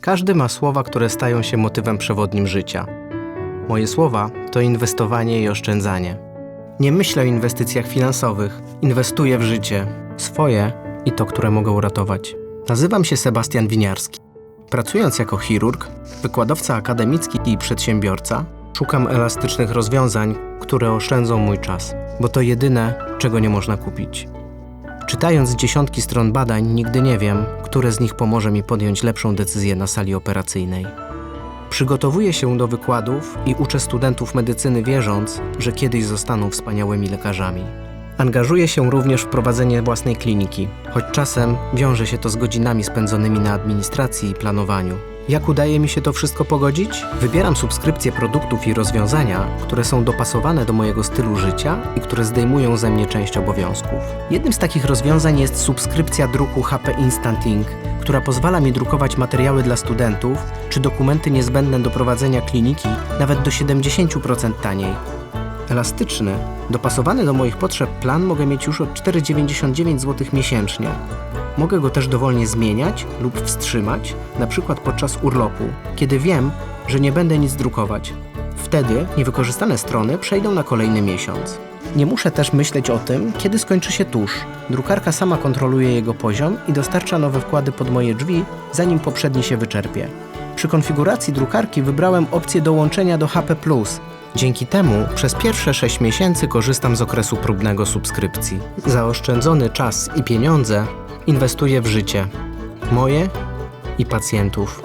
Każdy ma słowa, które stają się motywem przewodnim życia. Moje słowa to inwestowanie i oszczędzanie. Nie myślę o inwestycjach finansowych, inwestuję w życie, swoje i to, które mogę uratować. Nazywam się Sebastian Winiarski. Pracując jako chirurg, wykładowca akademicki i przedsiębiorca, szukam elastycznych rozwiązań, które oszczędzą mój czas, bo to jedyne, czego nie można kupić. Czytając dziesiątki stron badań, nigdy nie wiem, które z nich pomoże mi podjąć lepszą decyzję na sali operacyjnej. Przygotowuję się do wykładów i uczę studentów medycyny, wierząc, że kiedyś zostaną wspaniałymi lekarzami. Angażuję się również w prowadzenie własnej kliniki, choć czasem wiąże się to z godzinami spędzonymi na administracji i planowaniu. Jak udaje mi się to wszystko pogodzić? Wybieram subskrypcje produktów i rozwiązania, które są dopasowane do mojego stylu życia i które zdejmują ze mnie część obowiązków. Jednym z takich rozwiązań jest subskrypcja druku HP Instant Ink, która pozwala mi drukować materiały dla studentów czy dokumenty niezbędne do prowadzenia kliniki nawet do 70% taniej. Elastyczny, dopasowany do moich potrzeb plan mogę mieć już od 4,99 zł miesięcznie. Mogę go też dowolnie zmieniać lub wstrzymać, na przykład podczas urlopu, kiedy wiem, że nie będę nic drukować. Wtedy niewykorzystane strony przejdą na kolejny miesiąc. Nie muszę też myśleć o tym, kiedy skończy się tusz. Drukarka sama kontroluje jego poziom i dostarcza nowe wkłady pod moje drzwi, zanim poprzedni się wyczerpie. Przy konfiguracji drukarki wybrałem opcję dołączenia do HP+. Dzięki temu przez pierwsze 6 miesięcy korzystam z okresu próbnego subskrypcji. Zaoszczędzony czas i pieniądze inwestuję w życie. Moje i pacjentów.